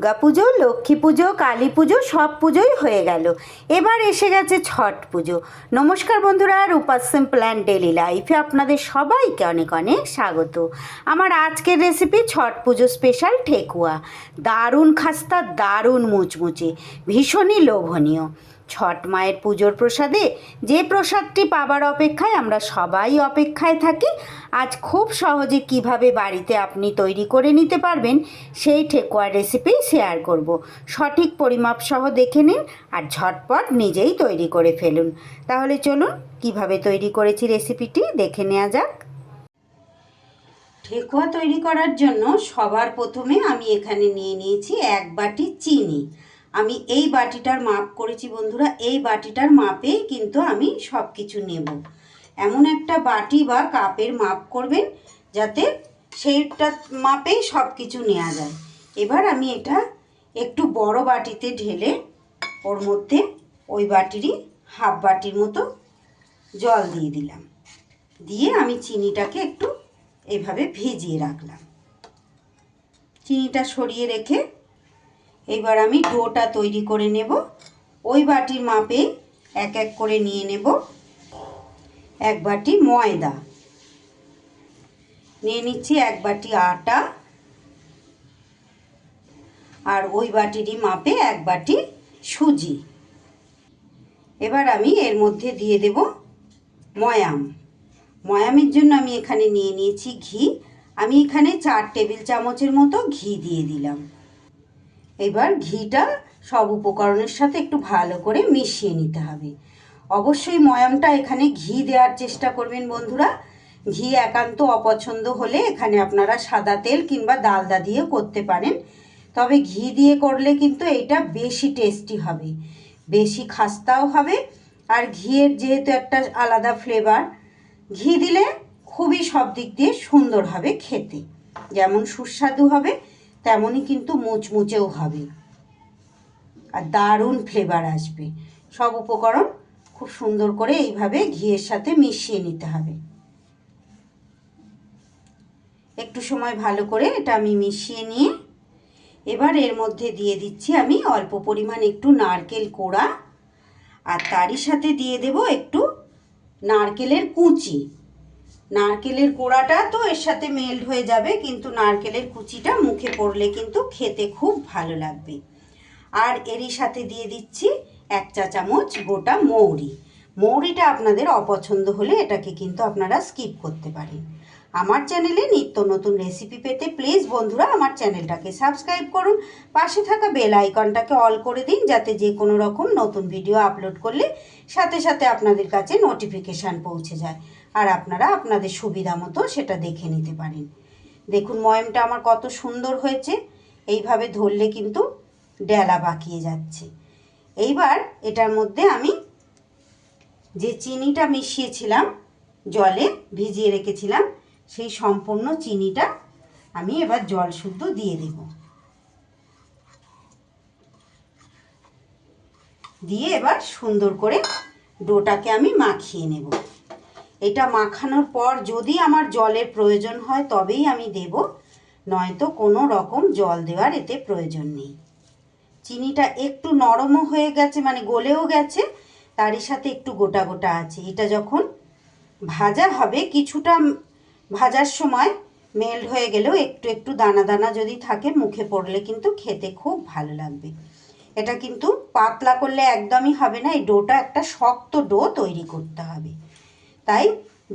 দুর্গা পুজো, লক্ষ্মী পুজো, কালী পুজো সব পুজোই হয়ে গেল। এবার এসে গেছে ছট পুজো। নমস্কার বন্ধুরা রূপা সিম্পল অ্যান্ড ডেলি লাইফে আপনাদের সবাইকে অনেক অনেক স্বাগত। আমার আজকের রেসিপি ছট পুজো স্পেশাল ঠেকুয়া। দারুণ খাস্তা, দারুণ মুচমুচে। ভীষণই লোভনীয়। ছট মায়ের পুজোর প্রসাদে যে প্রসাদটি পাবার অপেক্ষায় আমরা সবাই অপেক্ষায় থাকি, আজ খুব সহজে কীভাবে বাড়িতে আপনি তৈরি করে নিতে পারবেন সেই ঠেকুয়ার রেসিপি শেয়ার করব। সঠিক পরিমাপ সহ দেখে নিন আর ঝটপট নিজেই তৈরি করে ফেলুন। তাহলে চলুন, কীভাবে তৈরি করেছি রেসিপিটি দেখে নেওয়া যাক। ঠেকুয়া তৈরি করার জন্য সবার প্রথমে আমি এখানে নিয়ে নিয়েছি এক বাটি চিনি। আমি এই বাটিটার মাপ করেছি বন্ধুরা, এই বাটিটার মাপেই কিন্তু আমি সব কিছু নেব। এমন একটা বাটি বা কাপের মাপ করবেন যাতে সেইটা মাপেই সব কিছু নেওয়া যায়। এবার আমি এটা একটু বড় বাটিতে ঢেলে ওর মধ্যে ওই বাটিরই হাফ বাটির মতো জল দিয়ে দিলাম। দিয়ে আমি চিনিটাকে একটু এইভাবে ভিজিয়ে রাখলাম। চিনিটা সরিয়ে রেখে এবার আমি ডোটা তৈরি করে নেব। ওই বাটির মাপে এক এক করে নিয়ে নেব। এক বাটি ময়দা। নিয়ে নিচ্ছি এক বাটি আটা। আর ওই বাটিরই মাপে এক বাটি সুজি। এবার আমি এর মধ্যে দিয়ে দেব ময়াম। ময়ামের জন্য আমি এখানে নিয়ে নিয়েছি ঘি। আমি এখানে চার টেবিল চামচের মতো ঘি দিয়ে দিলাম। এবার ঘিটা সব উপকরণের সাথে একটু ভালো করে মিশিয়ে নিতে হবে। অবশ্যই ময়ামটা এখানে ঘি দেওয়ার চেষ্টা করবেন বন্ধুরা। ঘি একান্ত অপছন্দ হলে এখানে আপনারা সাদা তেল কিংবা ডালদা দিয়ে করতে পারেন। তবে ঘি দিয়ে করলে কিন্তু এটা বেশি টেস্টি হবে, বেশি খাস্তাও হবে। আর ঘিয়ের যেহেতু একটা আলাদা ফ্লেভার, ঘি দিলে খুবই সব দিক দিয়ে সুন্দর হবে খেতে। যেমন সুস্বাদু হবে তেমনই কিন্তু মুচমুচেও হবে। আর দারুণ ফ্লেভার আসবে। সব উপকরণ খুব সুন্দর করে এইভাবে ঘিয়ের সাথে মিশিয়ে নিতে হবে। একটু সময় ভালো করে এটা আমি মিশিয়ে নিয়ে এবার এর মধ্যে দিয়ে দিচ্ছি আমি অল্প পরিমাণ একটু নারকেল কোড়া। আর তারই সাথে দিয়ে দেব একটু নারকেলের কুচি। নারকেলের কোড়াটা তো এর সাথে মেল্ট হয়ে যাবে, কিন্তু নারকেলের কুচিটা মুখে পড়লে কিন্তু খেতে খুব ভালো লাগবে। আর এরই সাথে দিয়ে দিচ্ছি এক চা চামচ গোটা মৌরি। মৌরিটা আপনাদের অপছন্দ হলে এটাকে কিন্তু আপনারা স্কিপ করতে পারেন। আমার চ্যানেলে নিত্য নতুন রেসিপি পেতে প্লিজ বন্ধুরা আমার চ্যানেলটাকে সাবস্ক্রাইব করুন। পাশে থাকা বেল আইকনটাকে অল করে দিন যাতে যে কোনো রকম নতুন ভিডিও আপলোড করলে সাথে সাথে আপনাদের কাছে নোটিফিকেশান পৌঁছে যায়। আর আপনারা আপনাদের সুবিধা মতো সেটা দেখে নিতে পারেন। দেখুন, ময়মটা আমার কত সুন্দর হয়েছে। এইভাবে ধরলে কিন্তু ডেলা বাকিয়ে যাচ্ছে। এইবার এটার মধ্যে আমি যে চিনিটা মিশিয়েছিলাম, জলে ভিজিয়ে রেখেছিলাম, সেই সম্পূর্ণ চিনিটা আমি এবার জল শুদ্ধ দিয়ে দেব। দিয়ে এবার সুন্দর করে ডোটাকে আমি মাখিয়ে নেব। এটা মাখানোর পর যদি আমার জলের প্রয়োজন হয় তবেই আমি দেব। নয়তো কোনো রকম জল দেওয়ার এতে প্রয়োজন নেই। চিনিটা একটু নরমও হয়ে গেছে মানে গলেও গেছে, তারই সাথে একটু গোটা গোটা আছে। এটা যখন ভাজা হবে, কিছুটা ভাজার সময় মেল্ট হয়ে গেলেও একটু একটু দানা দানা যদি থাকে, মুখে পড়লে কিন্তু খেতে খুব ভালো লাগবে। এটা কিন্তু পাতলা করলে একদমই হবে না, এই ডোটা একটা শক্ত ডো তৈরি করতে হবে। তাই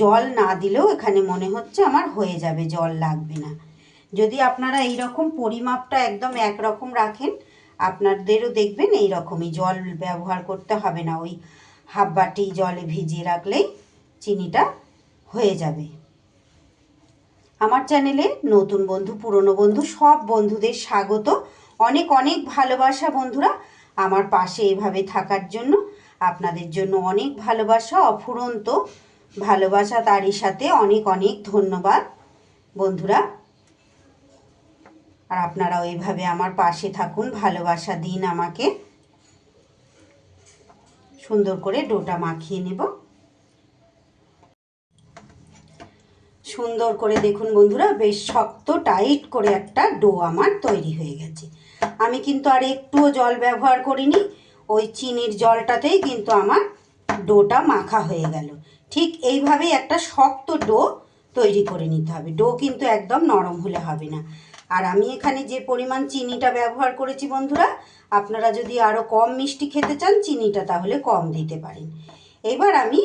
জল না দিলেও এখানে মনে হচ্ছে আমার হয়ে যাবে, জল লাগবে না। যদি আপনারা এই রকম পরিমাপটা একদম একরকম রাখেন, আপনাদেরও দেখবেন এই রকমই জল ব্যবহার করতে হবে না। ওই হাফ বাটি জলে ভিজিয়ে রাখলেই চিনিটা হয়ে যাবে। আমার চ্যানেলে নতুন বন্ধু, পুরনো বন্ধু, সব বন্ধুদের স্বাগত। অনেক অনেক ভালোবাসা বন্ধুরা আমার পাশে এভাবে থাকার জন্য। আপনাদের জন্য অনেক ভালোবাসা, অফুরন্ত ভালোবাসা তারই সাথে অনেক অনেক ধন্যবাদ, বন্ধুরা। আর আপনারাও এইভাবে আমার পাশে থাকুন, ভালোবাসা দিন আমাকে। সুন্দর করে ডোটা মাখিয়ে নেব। সুন্দর করে দেখুন বন্ধুরা, বেশ শক্ত, টাইট করে একটা ডো আমার তৈরি হয়ে গেছে। আমি কিন্তু আর একটুও জল ব্যবহার করিনি, ওই চিনির জলটাতেই কিন্তু আমার ডোটা মাখা হয়ে গেল। ঠিক এইভাবেই একটা শক্ত ডো তৈরি করে নিতে হবে। ডো কিন্তু একদম নরম হলে হবে না। আর আমি এখানে যে পরিমাণ চিনিটা ব্যবহার করেছি বন্ধুরা, আপনারা যদি আরও কম মিষ্টি খেতে চান, চিনিটা তাহলে কম দিতে পারেন। এবার আমি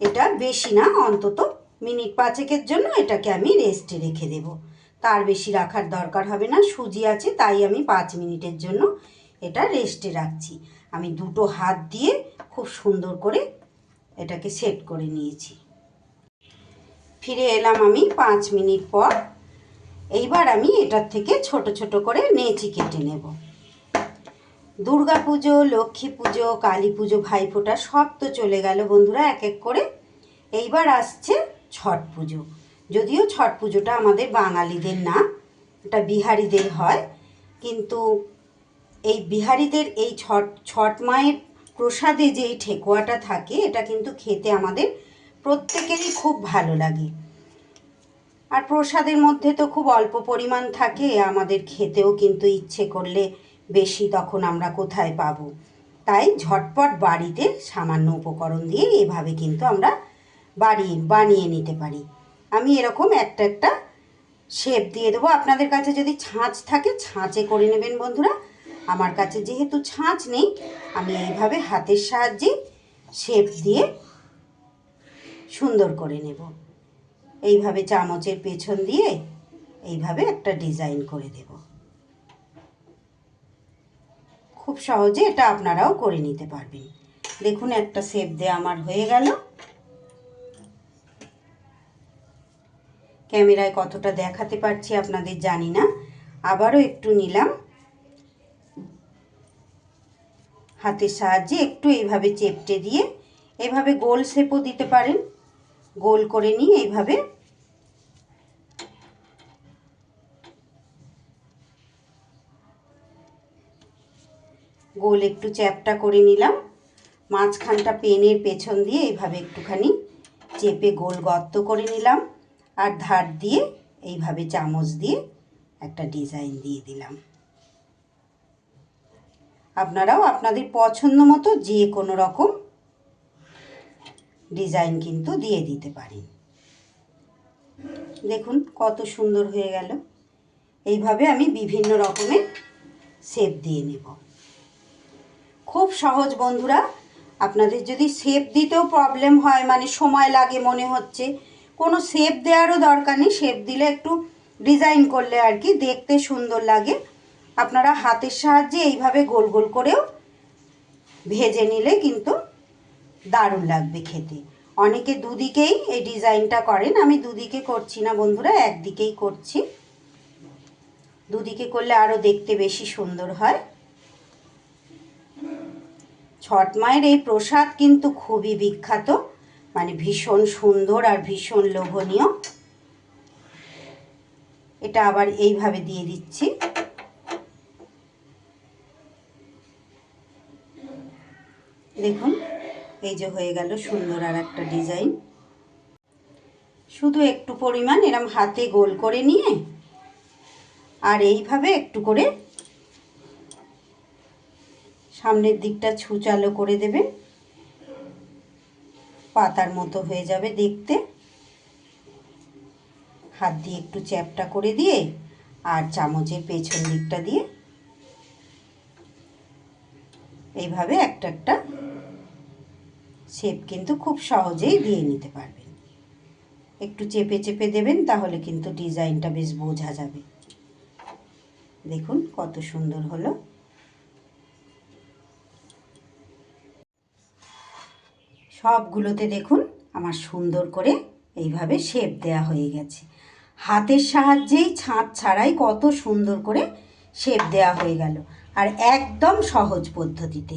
এটা বেশি না, অন্তত মিনিট পাঁচেকের জন্য এটাকে আমি রেস্টে রেখে দেব। তার বেশি রাখার দরকার হবে না, সুজি আছে, তাই আমি পাঁচ মিনিটের জন্য এটা রেস্টে রাখছি। আমি দুটো হাত দিয়ে খুব সুন্দর করে এটাকে সেট করে নিয়েছি। ফিরে এলাম আমি পাঁচ মিনিট পর। এইবার আমি এটার থেকে ছোট ছোট করে নেচি কেটে নেব। দুর্গা পুজো, লক্ষ্মী পুজো, কালী পুজো, ভাইফোঁটা সব তো চলে গেল বন্ধুরা এক এক করে। এইবার আসছে ছট পুজো। যদিও ছট পুজোটা আমাদের বাঙালিদের না, এটা বিহারিদের হয়। কিন্তু এই বিহারিদের এই ছট ছট মায়ের প্রসাদে যে এই ঠেকুয়াটা থাকে, এটা কিন্তু খেতে আমাদের প্রত্যেকেরই খুব ভালো লাগে। আর প্রসাদের মধ্যে তো খুব অল্প পরিমাণ থাকে, আমাদের খেতেও কিন্তু ইচ্ছে করলে বেশি তখন আমরা কোথায় পাবো। তাই ঝটপট বাড়িতে সামান্য উপকরণ দিয়ে এভাবে কিন্তু আমরা বাড়ি, বানিয়ে নিতে পারি। আমি এরকম একটা একটা শেপ দিয়ে দেবো। আপনাদের কাছে যদি ছাঁচ থাকে, ছাঁচে করে নেবেন বন্ধুরা। আমার কাছে যেহেতু ছাঁচ নেই, আমি এইভাবে হাতের সাহায্যে শেপ দিয়ে সুন্দর করে নেব। এইভাবে চামচের পেছন দিয়ে এইভাবে একটা ডিজাইন করে দেব। খুব সহজে এটা আপনারাও করে নিতে পারবেন। দেখুন, একটা শেপ দেওয়া আমার হয়ে গেল। ক্যামেরায় কতটা দেখাতে পারছি আপনাদের জানি না। আবারও একটু নিলাম। হাতের সাহায্যে একটু এইভাবে চেপটে দিয়ে এভাবে গোল শেপও দিতে পারেন। গোল করে নিয়ে এইভাবে গোল একটু চ্যাপটা করে নিলাম। মাঝখানটা পেনের পেছন দিয়ে এইভাবে একটুখানি চেপে গোল গর্ত করে নিলাম আর ধার দিয়ে এইভাবে চামচ দিয়ে একটা ডিজাইন দিয়ে দিলাম। আপনারাও আপনাদের পছন্দ মতো যে কোনো রকম ডিজাইন কিন্তু দিয়ে দিতে পারেন। দেখুন কত সুন্দর হয়ে গেল। এইভাবে আমি বিভিন্ন রকমের শেপ দিয়ে নেব। খুব সহজ বন্ধুরা, আপনাদের যদি শেপ দিতেও প্রবলেম হয় মানে সময় লাগে মনে হচ্ছে, কোনো শেপ দেওয়ারও দরকার নেই। শেপ দিলে একটু ডিজাইন করলে আর কি দেখতে সুন্দর লাগে। আপনারা হাতের সাহায্যে এইভাবে গোল গোল করেও ভেজে নিলে কিন্তু দারুণ লাগবে খেতে। অনেকে দুদিকেই এই ডিজাইনটা করেন। আমি দুদিকে করছি না বন্ধুরা, একদিকেই করছি। দুদিকে করলে আরও দেখতে বেশি সুন্দর হয়। ছট মায়ের এই প্রসাদ কিন্তু খুবই বিখ্যাত। মানে ভীষণ সুন্দর আর ভীষণ লোভনীয়। এটা আবার এইভাবে দিয়ে দিচ্ছি। দেখুন, এই যে হয়ে গেল সুন্দর আর একটা ডিজাইন। শুধু একটু পরিমাণ, এরম হাতে গোল করে নিয়ে, আর এইভাবে একটু করে সামনের দিকটা ছুচালো করে দেবেন। পাতার মতো হয়ে যাবে দেখতে। হাত দিয়ে একটু চ্যাপটা করে দিয়ে, আর চামচের পেছন দিকটা দিয়ে, এইভাবে একটা একটা শেপ কিন্তু খুব সহজেই দিয়ে নিতে পারবেন। একটু চেপে চেপে দেবেন, তাহলে কিন্তু ডিজাইনটা বেশ বোঝা যাবে। দেখুন কত সুন্দর হলো। সবগুলোতে দেখুন আমার সুন্দর করে এইভাবে শেপ দেয়া হয়ে গেছে। হাতের সাহায্যেই ছাঁচ ছাড়াই কত সুন্দর করে শেপ দেয়া হয়ে গেল। আর একদম সহজ পদ্ধতিতে।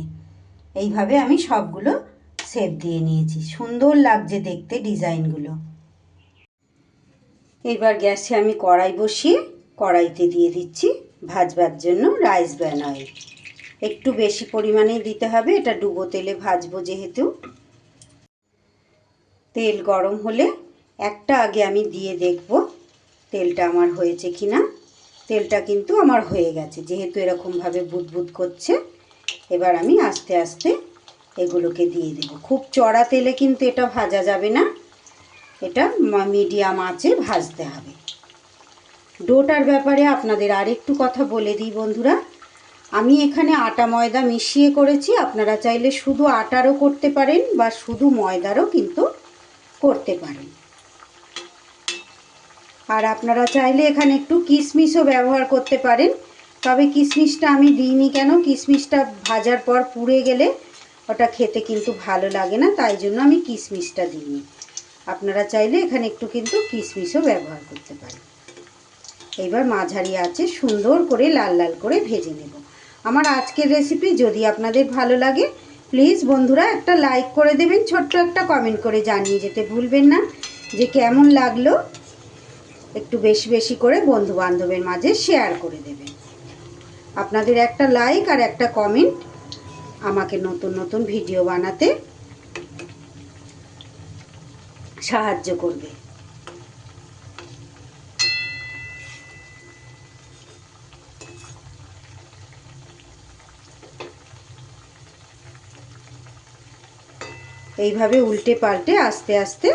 এইভাবে আমি সবগুলো শেপ দিয়ে নিয়েছি। সুন্দর লাগছে দেখতে ডিজাইনগুলো। এবার গ্যাসে আমি কড়াই বসিয়ে কড়াইতে দিয়ে দিচ্ছি ভাজবার জন্য রাইস ব্যান অয়েল। একটু বেশি পরিমাণেই দিতে হবে, এটা ডুবো তেলে ভাজবো যেহেতু। তেল গরম হলে একটা আগে আমি দিয়ে দেখব তেলটা আমার হয়েছে কি না তেলটা কিন্তু আমার হয়ে গেছে, যেহেতু এরকমভাবে বুদবুদ করছে। এবার আমি আস্তে আস্তে এগুলোকে দিয়ে দেব। খুব চড়া তেলে কিন্তু এটা ভাজা যাবে না। এটা মিডিয়াম আঁচে ভাজতে হবে। ডোটার ব্যাপারে আপনাদের আরেকটু কথা বলে দিই বন্ধুরা। আমি এখানে আটা ময়দা মিশিয়ে করেছি। আপনারা চাইলে শুধু আটারও করতে পারেন বা শুধু ময়দারও কিন্তু করতে পারেন। আর আপনারা চাইলে এখানে একটু কিশমিশও ব্যবহার করতে পারেন। তবে কিশমিশটা আমি দিইনি কেন? কিশমিশটা ভাজার পর পুড়ে গেলে ওটা খেতে কিন্তু ভালো লাগে না, তাই জন্য আমি কিশমিশটা দিইনি। আপনারা চাইলে এখানে একটু কিন্তু কিশমিশও ব্যবহার করতে পারেন। এইবার মাঝারি আছে, সুন্দর করে লাল লাল করে ভেজে নেব। আমার আজকের রেসিপি যদি আপনাদের ভালো লাগে প্লিজ বন্ধুরা একটা লাইক করে দেবেন, ছোট্ট একটা কমেন্ট করে জানিয়ে যেতে ভুলবেন না। যে কেমন লাগল, একটু বেশি বেশি করে বন্ধু বান্ধবের মাঝে শেয়ার করে দেবেন। আপনাদের একটা লাইক আর একটা কমেন্ট আমাকে নতুন নতুন ভিডিও বানাতে সাহায্য করবে। এইভাবে উল্টে পাল্টে আস্তে আস্তে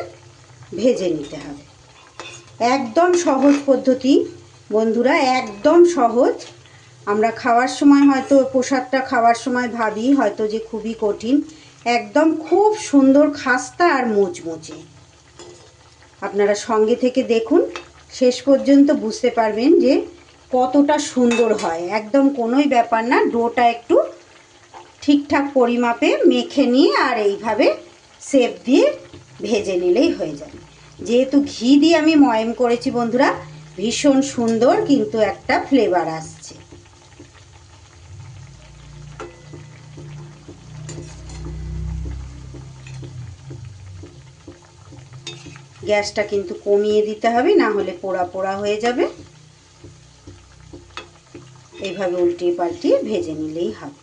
ভেজে নিতে হবে। একদম সহজ পদ্ধতি। বন্ধুরা, একদম সহজ। আমরা খাওয়ার সময় হয়তো প্রসাদটা খাওয়ার সময় ভাবি হয়তো যে খুবই কঠিন। একদম খুব সুন্দর খাস্তা আর মুচমুচে আপনারা সঙ্গে থেকে দেখুন, শেষ পর্যন্ত বুঝতে পারবেন যে কতটা সুন্দর হয়। একদম কোনোই ব্যাপার না, ডোটা একটু ঠিকঠাক পরিমাপে মেখে নিয়ে আর এইভাবে সেপ দিয়ে ভেজে নিলেই হয়ে যাবে। যেহেতু ঘি দিয়ে আমি ময়ম করেছি বন্ধুরা, ভীষণ সুন্দর কিন্তু একটা ফ্লেভার আসছে গ্যাসটা কিন্তু কমিয়ে দিতে হবে, না হলে পোড়া পোড়া হয়ে যাবে। এইভাবে উল্টিয়ে পাল্টিয়ে ভেজে নিলেই হবে।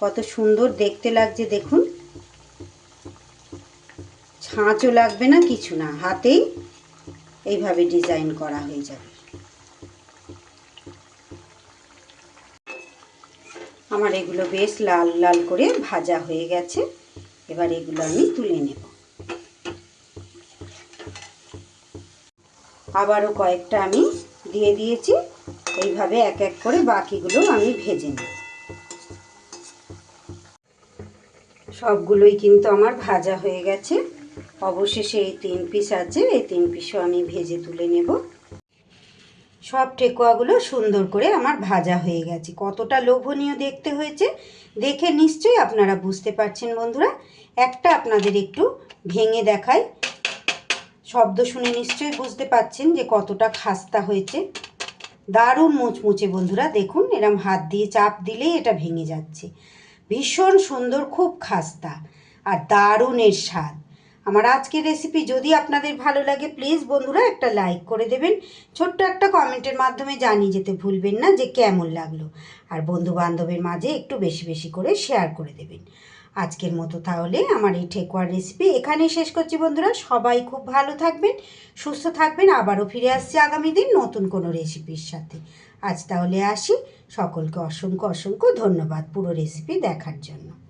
কত সুন্দর দেখতে লাগছে, দেখুন। ছাঁচও লাগবে না, কিছু না, হাতেই এইভাবে ডিজাইন করা হয়ে যাবে। আমার এগুলো বেশ লাল লাল করে ভাজা হয়ে গেছে। এবার এগুলো আমি তুলে নেব। আবারও কয়েকটা আমি দিয়ে দিয়েছি। এইভাবে এক এক করে বাকিগুলো আমি ভেজে নেব সবগুলোই কিন্তু আমার ভাজা হয়ে গেছে। অবশেষে এই তিন পিস আছে, এই তিন পিসও আমি ভেজে তুলে নেব। সব ঠেকুয়াগুলো সুন্দর করে আমার ভাজা হয়ে গেছে। কতটা লোভনীয় দেখতে হয়েছে, দেখে নিশ্চয়ই আপনারা বুঝতে পারছেন বন্ধুরা। একটা আপনাদের একটু ভেঙে দেখাই। শব্দ শুনে নিশ্চয়ই বুঝতে পাচ্ছেন যে কতটা খাস্তা হয়েছে। দারুণ মুচমুচে বন্ধুরা, দেখুন, এরম হাত দিয়ে চাপ দিলেই এটা ভেঙে যাচ্ছে। ভীষণ সুন্দর, খুব খাস্তা আর দারুণের স্বাদ। আমার আজকের রেসিপি যদি আপনাদের ভালো লাগে প্লিজ বন্ধুরা, একটা লাইক করে দেবেন। ছোট্ট একটা কমেন্টের মাধ্যমে জানিয়ে যেতে ভুলবেন না যে কেমন লাগল। আর বন্ধু বান্ধবের মাঝে একটু বেশি বেশি করে শেয়ার করে দেবেন। আজকের মতো তাহলে আমার এই ঠেকুয়ার রেসিপি এখানেই শেষ করছি বন্ধুরা। সবাই খুব ভালো থাকবেন, সুস্থ থাকবেন, আবারও ফিরে আসছি আগামী দিন নতুন কোনো রেসিপির সাথে। আজ তাহলে আসি। সকলকে অসংখ্য অসংখ্য ধন্যবাদ পুরো রেসিপি দেখার জন্য।